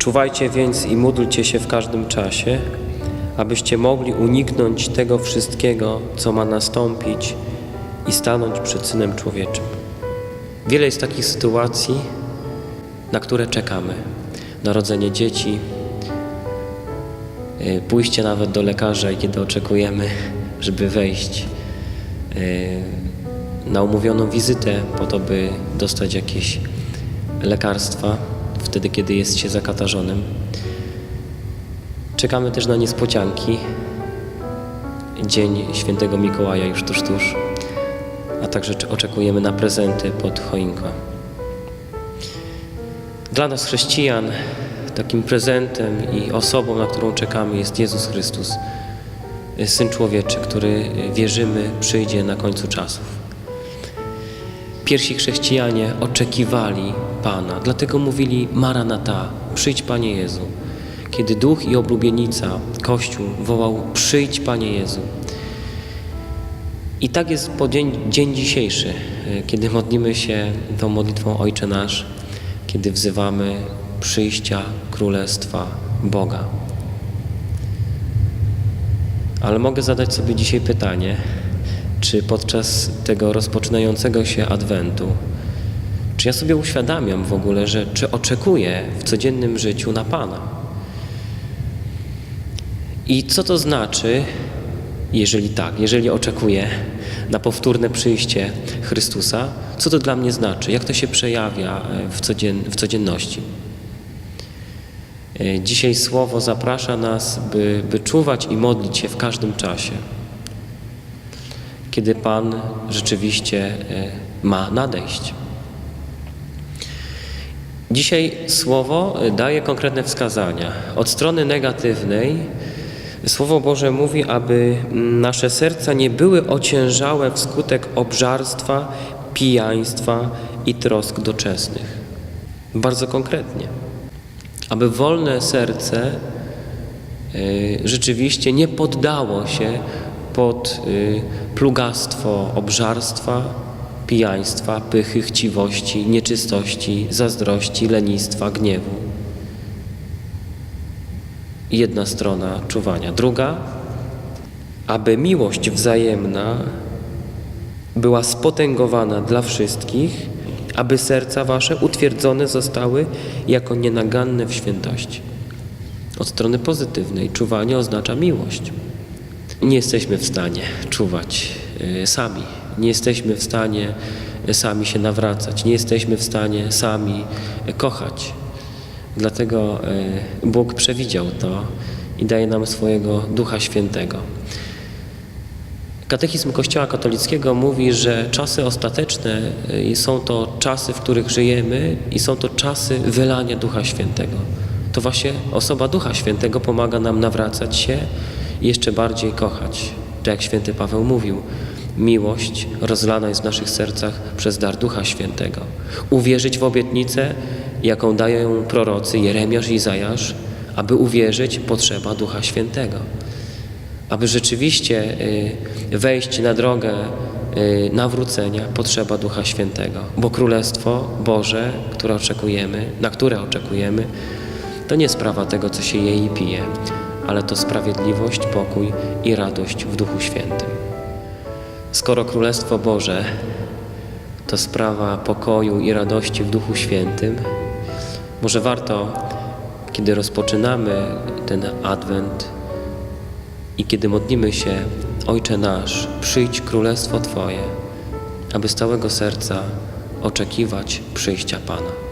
Czuwajcie więc i módlcie się w każdym czasie, abyście mogli uniknąć tego wszystkiego, co ma nastąpić i stanąć przed Synem Człowieczym. Wiele jest takich sytuacji, na które czekamy. Narodzenie dzieci, y, pójście nawet do lekarza, kiedy oczekujemy, żeby wejść y, na umówioną wizytę po to, by dostać jakieś lekarstwa, wtedy kiedy jest się zakatarzonym. Czekamy też na niespodzianki. Dzień świętego Mikołaja już tuż, tuż. A także cze- oczekujemy na prezenty pod choinką. Dla nas chrześcijan takim prezentem i osobą, na którą czekamy jest Jezus Chrystus, Syn Człowieczy, który wierzymy przyjdzie na końcu czasów. Pierwsi chrześcijanie oczekiwali Pana, dlatego mówili Maranata, przyjdź Panie Jezu. Kiedy duch i oblubienica, Kościół wołał przyjdź Panie Jezu. I tak jest po dzień, dzień dzisiejszy, y, kiedy modlimy się tą modlitwą Ojcze Nasz, kiedy wzywamy przyjścia Królestwa Boga. Ale mogę zadać sobie dzisiaj pytanie, czy podczas tego rozpoczynającego się Adwentu, czy ja sobie uświadamiam w ogóle, że czy oczekuję w codziennym życiu na Pana? I co to znaczy, jeżeli tak, jeżeli oczekuję na powtórne przyjście Chrystusa, co to dla mnie znaczy? Jak to się przejawia e, w, codzien, w codzienności? E, Dzisiaj Słowo zaprasza nas, by, by czuwać i modlić się w każdym czasie, kiedy Pan rzeczywiście e, ma nadejść. Dzisiaj Słowo e, daje konkretne wskazania. Od strony negatywnej Słowo Boże mówi, aby nasze serca nie były ociężałe wskutek obżarstwa, pijaństwa i trosk doczesnych. Bardzo konkretnie. Aby wolne serce y, rzeczywiście nie poddało się pod y, plugastwo obżarstwa, pijaństwa, pychy, chciwości, nieczystości, zazdrości, lenistwa, gniewu. Jedna strona czuwania. Druga, aby miłość wzajemna była spotęgowana dla wszystkich, aby serca wasze utwierdzone zostały jako nienaganne w świętości. Od strony pozytywnej czuwanie oznacza miłość. Nie jesteśmy w stanie czuwać y, sami. Nie jesteśmy w stanie y, sami się nawracać. Nie jesteśmy w stanie sami y, kochać. Dlatego Bóg przewidział to i daje nam swojego Ducha Świętego. Katechizm Kościoła katolickiego mówi, że czasy ostateczne są to czasy, w których żyjemy i są to czasy wylania Ducha Świętego. To właśnie osoba Ducha Świętego pomaga nam nawracać się jeszcze bardziej kochać. Tak jak święty Paweł mówił, miłość rozlana jest w naszych sercach przez dar Ducha Świętego. Uwierzyć w obietnicę, jaką dają prorocy Jeremiasz i Izajasz, aby uwierzyć, potrzeba Ducha Świętego aby rzeczywiście y, wejść na drogę y, nawrócenia, potrzeba Ducha Świętego. Bo Królestwo Boże, które oczekujemy, na które oczekujemy, to nie sprawa tego, co się je i pije, ale to sprawiedliwość, pokój i radość w Duchu Świętym. Skoro Królestwo Boże to sprawa pokoju i radości w Duchu Świętym, może warto, kiedy rozpoczynamy ten Adwent, i kiedy modlimy się, Ojcze nasz, przyjdź królestwo Twoje, aby z całego serca oczekiwać przyjścia Pana.